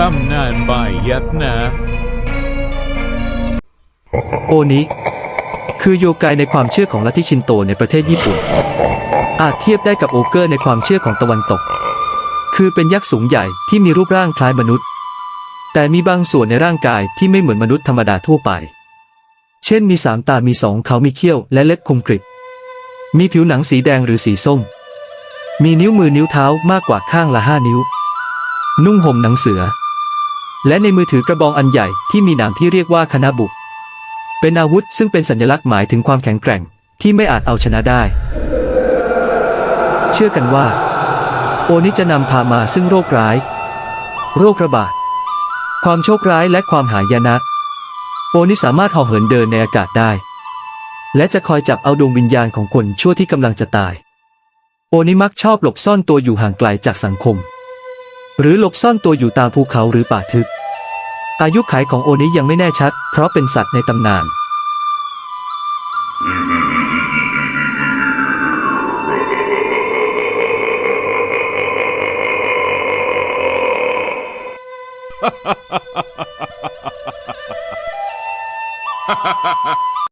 ตำนานใบยักษ์นะโอนิคือโยไกในความเชื่อของลัทธิชินโตในประเทศญี่ปุ่น อาจเทียบได้กับโอเกอร์ในความเชื่อของตะวันตก คือเป็นยักษ์สูงใหญ่ที่มีรูปร่างคล้ายมนุษย์ แต่มีบางส่วนในร่างกายที่ไม่เหมือนมนุษย์ธรรมดาทั่วไป เช่นมีสามตา มีสองเขามีเขี้ยวและเล็บคมกริบ มีผิวหนังสีแดงหรือสีส้ม มีนิ้วมือนิ้วเท้ามากกว่าข้างละห้านิ้ว นุ่งห่มหนังเสือ และในมือถือกระบองอันใหญ่ที่มีหนามที่เรียกว่าคานาบุเป็นอาวุธซึ่งเป็นสัญลักษณ์หมายถึงความแข็งแกร่งที่ไม่อาจเอาชนะได้ เชื่อกันว่า โอนี้จะนำพามาซึ่งโรคร้าย โรคระบาด ความโชคร้ายและความหายนะ โอนี้สามารถห่อเหินเดินในอากาศได้ และจะคอยจับเอาดวงวิญญาณของคนชั่วที่กำลังจะตาย โอนิมักชอบหลบซ่อนตัวอยู่ห่างไกลจากสังคม หรือหลบซ่อนตัวอยู่ตามภูเขาหรือป่าทึบ อายุขัยของโอนี้ยังไม่แน่ชัด เพราะเป็นสัตว์ในตำนานฮ่าฮ่าฮ่า